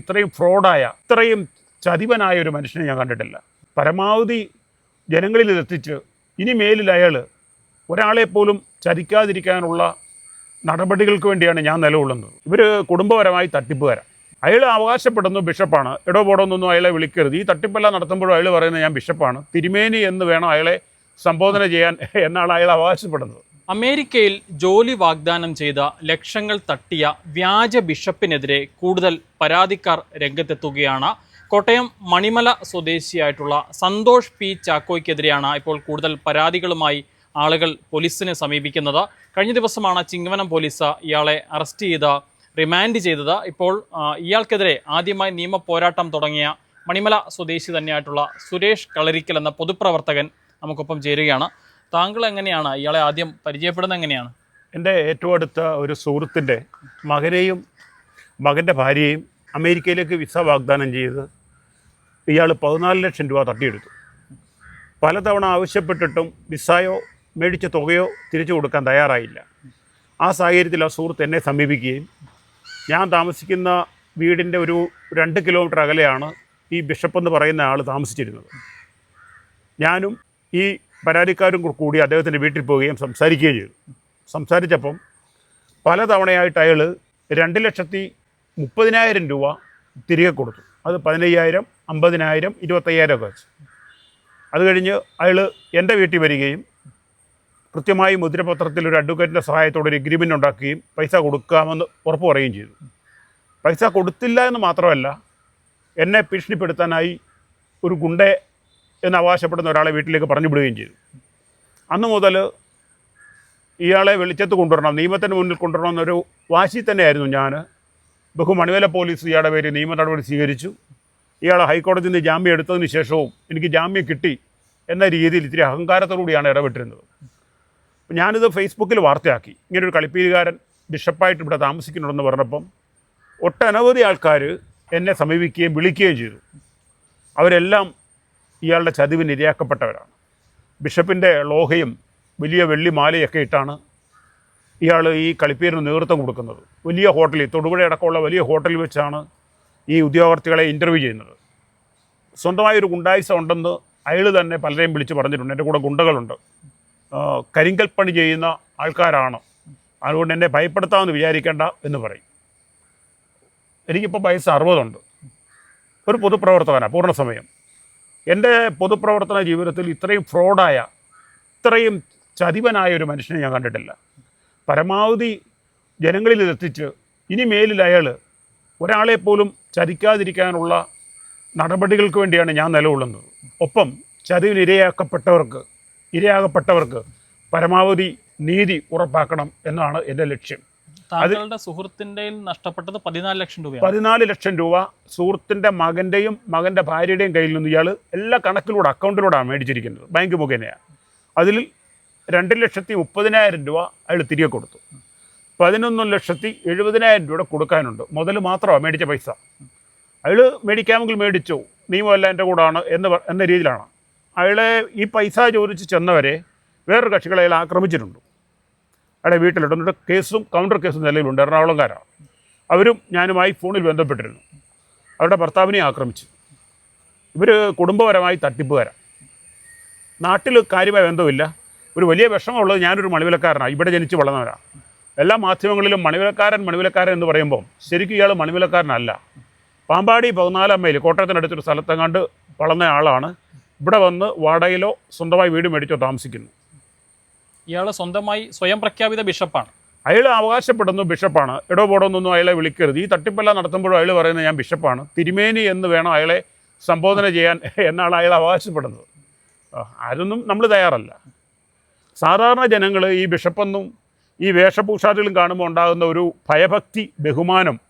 ഇത്രയും ഫ്രോഡായ ഇത്രയും ചതിവനായ ഒരു മനുഷ്യനെ ഞാൻ കണ്ടിട്ടില്ല. പരമാവധി ജനങ്ങളിൽ എത്തിച്ച് ഇനി മേലിൽ അയാൾ ഒരാളെ പോലും ചതിക്കാതിരിക്കാനുള്ള നടപടികൾക്ക് വേണ്ടിയാണ് ഞാൻ നിലകൊള്ളുന്നത്. ഇവർ കുടുംബപരമായി തട്ടിപ്പ് തട്ടിപ്പുകാരാണ് അയാൾ അവകാശപ്പെടുന്നു ബിഷപ്പാണ്. എടോ പോടോന്നൊന്നും അയാളെ വിളിക്കരുത്. ഈ തട്ടിപ്പെല്ലാം നടത്തുമ്പോഴും അയാൾ പറയുന്നത് ഞാൻ ബിഷപ്പാണ്. തിരുമേനി എന്ന് വേണം അയാളെ സംബോധന ചെയ്യാൻ എന്നാണ് അയാൾ അവകാശപ്പെടുന്നത്. അമേരിക്കയിൽ ജോലി വാഗ്ദാനം ചെയ്ത ലക്ഷങ്ങൾ തട്ടിയ വ്യാജ ബിഷപ്പിനെതിരെ കൂടുതൽ പരാതിക്കാർ രംഗത്തെത്തുകയാണ്. കോട്ടയം മണിമല സ്വദേശിയായിട്ടുള്ള സന്തോഷ് പി ചാക്കോയ്ക്കെതിരെയാണ് ഇപ്പോൾ കൂടുതൽ പരാതികളുമായി ആളുകൾ പോലീസിനെ സമീപിക്കുന്നത്. കഴിഞ്ഞ ദിവസമാണ് ചിങ്ങവനം പോലീസ് ഇയാളെ അറസ്റ്റ് ചെയ്ത് റിമാൻഡ് ചെയ്തത്. ഇപ്പോൾ ഇയാൾക്കെതിരെ ആദ്യമായി നിയമ പോരാട്ടം തുടങ്ങിയ മണിമല സ്വദേശി തന്നെയായിട്ടുള്ള സുരേഷ് കളരിക്കൽ എന്ന പൊതുപ്രവർത്തകൻ നമുക്കൊപ്പം ചേരുകയാണ്. താങ്കൾ എങ്ങനെയാണ് ഇയാളെ ആദ്യം പരിചയപ്പെടുന്നത് എങ്ങനെയാണ്? എന്റെ ഏറ്റവും അടുത്ത ഒരു സുഹൃത്തിന്റെ മകനെയും മകന്റെ ഭാര്യയും അമേരിക്കയിലേക്ക് വിസ വാഗ്ദാനം ചെയ്ത് ഇയാൾ പതിനാല് ലക്ഷം രൂപ തട്ടിയെടുത്തു. പലതവണ ആവശ്യപ്പെട്ടിട്ടും വിസയോ മേടിച്ച തുകയോ തിരിച്ചു കൊടുക്കാൻ തയ്യാറായില്ല. ആ സാഹചര്യത്തിൽ ആ സുഹൃത്ത് എന്നെ സമീപിക്കുകയും ഞാൻ താമസിക്കുന്ന വീടിന്റെ ഒരു രണ്ട് കിലോമീറ്റർ അകലെയാണ് ഈ ബിഷപ്പ് എന്ന് പറയുന്ന ആൾ താമസിച്ചിരുന്നത്. ഞാനും ഈ പരാതിക്കാരും കൂടി അദ്ദേഹത്തിന്റെ വീട്ടിൽ പോവുകയും സംസാരിക്കുകയും ചെയ്തു. സംസാരിച്ചപ്പം പലതവണയായിട്ട് അയാൾ രണ്ട് ലക്ഷത്തി മുപ്പതിനായിരം രൂപ തിരികെ കൊടുത്തു. അത് പതിനയ്യായിരം അമ്പതിനായിരം ഇരുപത്തയ്യായിരം ഒക്കെ വെച്ച്. അത് കഴിഞ്ഞ് അയാൾ എന്റെ വീട്ടിൽ വരികയും കൃത്യമായി മുദ്രപത്രത്തിൽ ഒരു അഡ്വക്കേറ്റിന്റെ സഹായത്തോടെ ഒരു എഗ്രിമെന്റ് ഉണ്ടാക്കുകയും പൈസ കൊടുക്കാമെന്ന് ഉറപ്പ് പറയുകയും ചെയ്തു. പൈസ കൊടുത്തില്ല എന്ന് മാത്രമല്ല എന്നെ ഭീഷണിപ്പെടുത്താനായി ഒരു ഗുണ്ടെ എന്ന് അവകാശപ്പെടുന്ന ഒരാളെ വീട്ടിലേക്ക് പറഞ്ഞു വിടുകയും ചെയ്തു. അന്ന് മുതൽ ഇയാളെ വെളിച്ചത്ത് കൊണ്ടുവരണം നിയമത്തിന് മുന്നിൽ കൊണ്ടുവരണം എന്നൊരു വാശി തന്നെയായിരുന്നു ഞാൻ. ബഹുമണിവേല പോലീസ് ഇയാളുടെ പേര് നിയമ നടപടി സ്വീകരിച്ചു. ഇയാൾ ഹൈക്കോടതിയിൽ നിന്ന് ജാമ്യം എടുത്തതിന് ശേഷവും എനിക്ക് ജാമ്യം കിട്ടി എന്ന രീതിയിൽ ഇത്തിരി അഹങ്കാരത്തോടുകൂടിയാണ് ഇടപെട്ടിരുന്നത്. ഞാനിത് ഫേസ്ബുക്കിൽ വാർത്തയാക്കി. ഇങ്ങനൊരു കളിപ്പീരുകാരൻ ബിഷപ്പായിട്ട് ഇവിടെ താമസിക്കുന്നുണ്ടെന്ന് പറഞ്ഞപ്പം ഒട്ടനവധി ആൾക്കാർ എന്നെ സമീപിക്കുകയും വിളിക്കുകയും ചെയ്തു. അവരെല്ലാം ഇയാളുടെ ചതിവിന് ഇരയാക്കപ്പെട്ടവരാണ് ബിഷപ്പിന്റെ ലോഹയും വലിയ വെള്ളി മാലയൊക്കെ ഇട്ടാണ് ഇയാൾ ഈ കളിപ്പീരിന് നേതൃത്വം കൊടുക്കുന്നത്. വലിയ ഹോട്ടലിൽ തൊടുപുഴ അടക്കമുള്ള വലിയ ഹോട്ടലിൽ വെച്ചാണ് ഈ ഉദ്യോഗാർത്ഥികളെ ഇന്റർവ്യൂ ചെയ്യുന്നത്. സ്വന്തമായൊരു ഗുണ്ടായുസ ഉണ്ടെന്ന് അയാൾ തന്നെ പലരെയും വിളിച്ച് പറഞ്ഞിട്ടുണ്ട്. എന്റെ കൂടെ ഗുണ്ടകളുണ്ട്. കരിങ്കൽ പണി ചെയ്യുന്ന ആൾക്കാരാണ്. അതുകൊണ്ട് എന്നെ ഭയപ്പെടുത്താമെന്ന് വിചാരിക്കേണ്ട എന്ന് പറയും. എനിക്കിപ്പോൾ വയസ്സ് അറുപതുണ്ട്. ഒരു പൊതുപ്രവർത്തകനാണ് പൂർണസമയം. എന്റെ പൊതുപ്രവർത്തന ജീവിതത്തിൽ ഇത്രയും ഫ്രോഡായ ഇത്രയും ചതിവനായ ഒരു മനുഷ്യനെ ഞാൻ കണ്ടിട്ടില്ല. പരമാവധി ജനങ്ങളിൽ എത്തിച്ച് ഇനി മേലിൽ അയാൾ ഒരാളെ പോലും ചതിക്കാതിരിക്കാനുള്ള നടപടികൾക്ക് വേണ്ടിയാണ് ഞാൻ നിലകൊള്ളുന്നത്. ഒപ്പം ചതിവിന് ഇരയാക്കപ്പെട്ടവർക്ക് ഇരയാകപ്പെട്ടവർക്ക് പരമാവധി നീതി ഉറപ്പാക്കണം എന്നാണ് എന്റെ ലക്ഷ്യം. താങ്കളുടെ സുഹൃത്തിന്റെ നഷ്ടപ്പെട്ടത് പതിനാല് ലക്ഷം രൂപ പതിനാല് ലക്ഷം രൂപ സുഹൃത്തിന്റെ മകന്റെയും മകന്റെ ഭാര്യയുടെയും കയ്യിൽ നിന്ന് ഇയാൾ എല്ലാ കണക്കിലൂടെ അക്കൗണ്ടിലൂടെയാണ് മേടിച്ചിരിക്കുന്നത്. ബാങ്ക് മുഖേനയാണ് അതിൽ രണ്ട് ലക്ഷത്തി മുപ്പതിനായിരം രൂപ അയാൾ തിരികെ കൊടുത്തു. പതിനൊന്ന് ലക്ഷത്തി എഴുപതിനായിരം രൂപ കൊടുക്കാനുണ്ട്. മുതൽ മാത്രമാണ് മേടിച്ച പൈസ. അയാൾ മേടിക്കാമെങ്കിൽ മേടിച്ചു. നിയമമല്ല എന്റെ കൂടാണ് എന്ന് എന്ന രീതിയിലാണ്. അയാളെ ഈ പൈസ ചോദിച്ച് ചെന്നവരെ വേറൊരു കക്ഷികളെ അയാൾ ആക്രമിച്ചിട്ടുണ്ട്. അയാളുടെ വീട്ടിലുണ്ട്. എന്നിട്ട് കേസും കൗണ്ടർ കേസും നിലവിലുണ്ട്. എറണാകുളംകാരാണ്. അവരും ഞാനുമായി ഫോണിൽ ബന്ധപ്പെട്ടിരുന്നു. അവരുടെ ഭർത്താവിനെ ആക്രമിച്ചു. ഇവർ കുടുംബപരമായി തട്ടിപ്പുകാരാണ്. നാട്ടിൽ കാര്യമായ ബന്ധമില്ല ഒരു വലിയ വിഷമമുള്ളത് ഞാനൊരു മണിവിലക്കാരനാണ്. ഇവിടെ ജനിച്ച് വളർന്നവരാണ് എല്ലാ മാധ്യമങ്ങളിലും മണിവിലക്കാരൻ മണിവിലക്കാരൻ എന്ന് പറയുമ്പോൾ ശരിക്കും ഇയാൾ മണിവിലക്കാരനല്ല. പാമ്പാടി പതിനാലാം മൈൽ കോട്ടയത്തിനടുത്തൊരു സ്ഥലത്തെങ്ങാണ്ട് വളർന്ന ആളാണ് ഇവിടെ വന്ന് വാടകയിലോ സ്വന്തമായി വീട് മേടിച്ചോ താമസിക്കുന്നു. ഇയാൾ സ്വന്തമായി സ്വയം പ്രഖ്യാപിത ബിഷപ്പാണ്. അയാൾ അവകാശപ്പെടുന്നു ബിഷപ്പാണ്. എടോ അയാളെ വിളിക്കരുത്. ഈ തട്ടിപ്പെല്ലാം നടത്തുമ്പോഴും അയാൾ പറയുന്നത് ഞാൻ ബിഷപ്പാണ്. തിരുമേനി എന്ന് വേണം അയാളെ സംബോധന ചെയ്യാൻ എന്നാണ് അയാൾ അവകാശപ്പെടുന്നത്. അതൊന്നും നമ്മൾ തയ്യാറല്ല. സാധാരണ ജനങ്ങൾ ഈ ബിഷപ്പെന്നും ഈ വേഷഭൂഷാദികളും കാണുമ്പോൾ ഉണ്ടാകുന്ന ഒരു ഭയഭക്തി ബഹുമാനം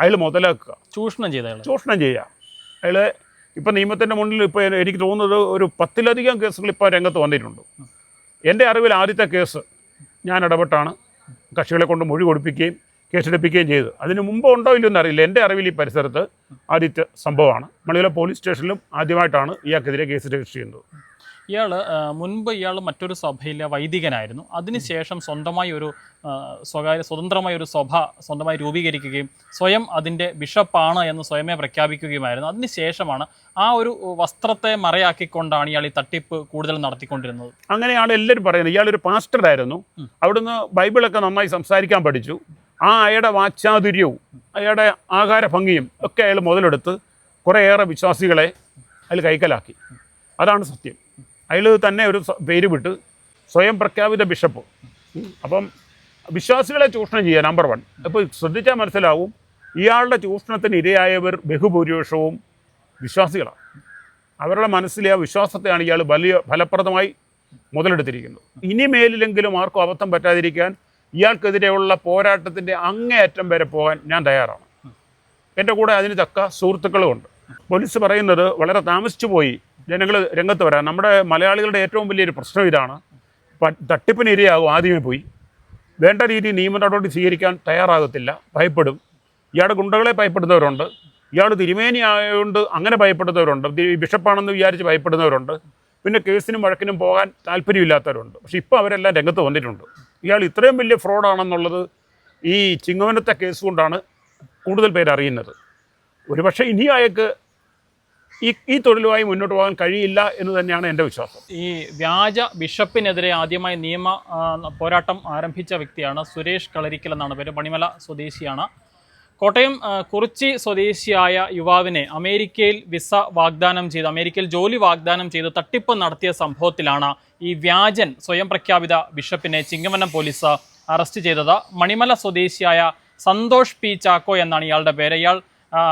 അയാൾ മുതലാക്കുക. ചൂഷണം ചെയ്ത ചൂഷണം ചെയ്യുക. അയാൾ ഇപ്പം നിയമത്തിന്റെ മുന്നിൽ ഇപ്പോൾ എനിക്ക് തോന്നുന്നത് ഒരു പത്തിലധികം കേസുകൾ ഇപ്പോൾ രംഗത്ത് വന്നിട്ടുണ്ട്. എന്റെ അറിവിൽ ആദ്യത്തെ കേസ് ഞാൻ ഇടപെട്ടാണ്. കക്ഷികളെ കൊണ്ട് മൊഴി കൊടുപ്പിക്കുകയും കേസെടുപ്പിക്കുകയും ചെയ്തു അതിന് മുമ്പ് ഉണ്ടോ ഇല്ലയോ അറിയില്ല എന്റെ അറിവിൽ ഈ പരിസരത്ത് ആദ്യത്തെ സംഭവമാണ്. മണിവില പോലീസ് സ്റ്റേഷനിലും ആദ്യമായിട്ടാണ് ഇയാൾക്കെതിരെ കേസ് രജിസ്റ്റർ ചെയ്യുന്നത്. ഇയാൾ മുൻപ് ഇയാൾ മറ്റൊരു സഭയിലെ വൈദികനായിരുന്നു. അതിനുശേഷം സ്വന്തമായി ഒരു സ്വകാര്യ സ്വതന്ത്രമായ ഒരു സഭ സ്വന്തമായി രൂപീകരിക്കുകയും സ്വയം അതിന്റെ ബിഷപ്പാണ് എന്ന് സ്വയമേ പ്രഖ്യാപിക്കുകയുമായിരുന്നു. അതിനുശേഷമാണ് ആ ഒരു വസ്ത്രത്തെ മറയാക്കിക്കൊണ്ടാണ് ഇയാൾ ഈ തട്ടിപ്പ് കൂടുതൽ നടത്തിക്കൊണ്ടിരുന്നത്. അങ്ങനെയാണ് എല്ലാവരും പറയുന്നത്. ഇയാളൊരു പാസ്റ്ററായിരുന്നു. അവിടുന്ന് ബൈബിളൊക്കെ നന്നായി സംസാരിക്കാൻ പഠിച്ചു. ആ അയാളുടെ വാച്ചാതുര്യവും അയാളുടെ ആകാര ഭംഗിയും ഒക്കെ അയാൾ മുതലെടുത്ത് കുറേയേറെ വിശ്വാസികളെ അതിൽ കൈക്കലാക്കി. അതാണ് സത്യം. അയാൾ തന്നെ ഒരു പേര് വിട്ട് സ്വയം പ്രഖ്യാപിത ബിഷപ്പ്. അപ്പം വിശ്വാസികളെ ചൂഷണം ചെയ്യുക നമ്പർ വൺ അപ്പോൾ ശ്രദ്ധിച്ചാൽ മനസ്സിലാവും ഇയാളുടെ ചൂഷണത്തിന് ഇരയായവർ ബഹുഭൂരിപക്ഷവും വിശ്വാസികളാണ്. അവരുടെ മനസ്സിലെ ആ വിശ്വാസത്തെയാണ് ഇയാൾ വലിയ ഫലപ്രദമായി മുതലെടുത്തിരിക്കുന്നത്. ഇനി മേലിലെങ്കിലും ആർക്കും അബദ്ധം പറ്റാതിരിക്കാൻ ഇയാൾക്കെതിരെയുള്ള പോരാട്ടത്തിന്റെ അങ്ങേയറ്റം വരെ പോകാൻ ഞാൻ തയ്യാറാണ്. എന്റെ കൂടെ അതിന് തക്ക സുഹൃത്തുക്കളുമുണ്ട്. പോലീസ് പറയുന്നത് വളരെ താമസിച്ചു പോയി ജനങ്ങൾ രംഗത്ത് വരാം. നമ്മുടെ മലയാളികളുടെ ഏറ്റവും വലിയൊരു പ്രശ്നം ഇതാണ്. തട്ടിപ്പിന് ഇരയാകും. ആദ്യമേ പോയി. വേണ്ട രീതിയിൽ നിയമ നടപടി സ്വീകരിക്കാൻ തയ്യാറാകത്തില്ല. ഭയപ്പെടും. ഇയാളുടെ ഗുണ്ടകളെ ഭയപ്പെടുന്നവരുണ്ട്. ഇയാൾ തിരുമേനി ആയതുകൊണ്ട് അങ്ങനെ ഭയപ്പെടുന്നവരുണ്ട്. ബിഷപ്പാണെന്ന് വിചാരിച്ച് ഭയപ്പെടുന്നവരുണ്ട്. പിന്നെ കേസിനും വഴക്കിനും പോകാൻ താല്പര്യമില്ലാത്തവരുണ്ട്. പക്ഷെ ഇപ്പോൾ അവരെല്ലാം രംഗത്ത് വന്നിട്ടുണ്ട്. ഇയാൾ ഇത്രയും വലിയ ഫ്രോഡാണെന്നുള്ളത് ഈ ചിങ്ങവനത്തെ കേസ് കൊണ്ടാണ് കൂടുതൽ പേരറിയുന്നത്. ഒരുപക്ഷെ ഇനി അയാൾക്ക് ഈ ഈ തൊഴിലുമായി മുന്നോട്ട് പോകാൻ കഴിയില്ല എന്ന് തന്നെയാണ് എന്റെ വിശ്വാസം. ഈ വ്യാജ ബിഷപ്പിനെതിരെ ആദ്യമായി നിയമ പോരാട്ടം ആരംഭിച്ച വ്യക്തിയാണ് സുരേഷ് കളരിക്കൽ എന്നാണ് പേര്. പണിമല സ്വദേശിയാണ്. കോട്ടയം കുറിച്ചി സ്വദേശിയായ യുവാവിനെ അമേരിക്കയിൽ വിസ വാഗ്ദാനം ചെയ്ത് അമേരിക്കയിൽ ജോലി വാഗ്ദാനം ചെയ്ത് തട്ടിപ്പ് നടത്തിയ സംഭവത്തിലാണ് ഈ വ്യാജൻ സ്വയം പ്രഖ്യാപിത ബിഷപ്പിനെ ചിങ്ങവനം പോലീസ് അറസ്റ്റ് ചെയ്തത്. മണിമല സ്വദേശിയായ സന്തോഷ് പി ചാക്കോ എന്നാണ് ഇയാളുടെ പേര്. ഇയാൾ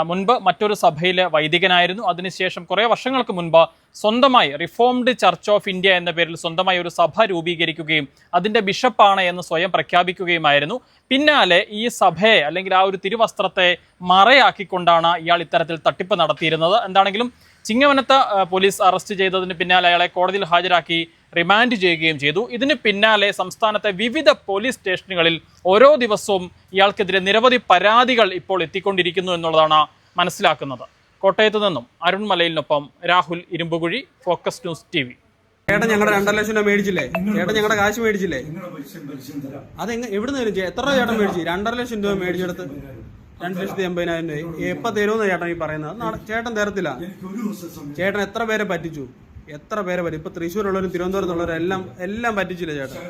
മുൻപ് മറ്റൊരു സഭയിലെ വൈദികനായിരുന്നു. അതിനുശേഷം കുറേ വർഷങ്ങൾക്ക് മുൻപ് സ്വന്തമായി റിഫോംഡ് ചർച്ച് ഓഫ് ഇന്ത്യ എന്ന പേരിൽ സ്വന്തമായി ഒരു സഭ രൂപീകരിക്കുകയും അതിന്റെ ബിഷപ്പാണ് എന്ന് സ്വയം പ്രഖ്യാപിക്കുകയുമായിരുന്നു. പിന്നാലെ ഈ സഭയെ അല്ലെങ്കിൽ ആ ഒരു തിരുവസ്ത്രത്തെ മറയാക്കിക്കൊണ്ടാണ് ഇയാൾ ഇത്തരത്തിൽ തട്ടിപ്പ് നടത്തിയിരുന്നത്. എന്താണെങ്കിലും ചിങ്ങവനത്ത് പോലീസ് അറസ്റ്റ് ചെയ്തതിന് പിന്നാലെ അയാളെ കോടതിയിൽ ഹാജരാക്കി റിമാൻഡ് ചെയ്യുകയും ചെയ്തു. ഇതിന് പിന്നാലെ സംസ്ഥാനത്തെ വിവിധ പോലീസ് സ്റ്റേഷനുകളിൽ ഓരോ ദിവസവും ഇയാൾക്കെതിരെ നിരവധി പരാതികൾ ഇപ്പോൾ എത്തിക്കൊണ്ടിരിക്കുന്നു എന്നുള്ളതാണ് മനസ്സിലാക്കുന്നത്. കോട്ടയത്ത് നിന്നും Arun മലയിലിനൊപ്പം Rahul Irumbukuzhi focus news T V ചേട്ടൻ ഞങ്ങളുടെ രണ്ടര ലക്ഷം രൂപ മേടിച്ചില്ലേ? ചേട്ടൻ ഞങ്ങളുടെ കാശ് മേടിച്ചില്ലേ? അതെങ്ങനെ എവിടെ നിന്ന് തരും എത്ര ചേട്ടൻ മേടിച്ചു? രണ്ടര ലക്ഷം രൂപ മേടിച്ചെടുത്ത് രണ്ട് ലക്ഷത്തി എൺപതിനായിരം രൂപ എപ്പോൾ തരുമെന്ന് ചേട്ടൻ ഈ പറയുന്നത് ചേട്ടൻ തരത്തില്ല. ചേട്ടൻ എത്ര പേരെ പറ്റിച്ചു? എത്ര പേരെ പറ്റി? ഇപ്പൊ തൃശ്ശൂരുള്ളവരും തിരുവനന്തപുരത്തുള്ളവരും എല്ലാം എല്ലാം പറ്റിച്ചില്ല ചേട്ടൻ?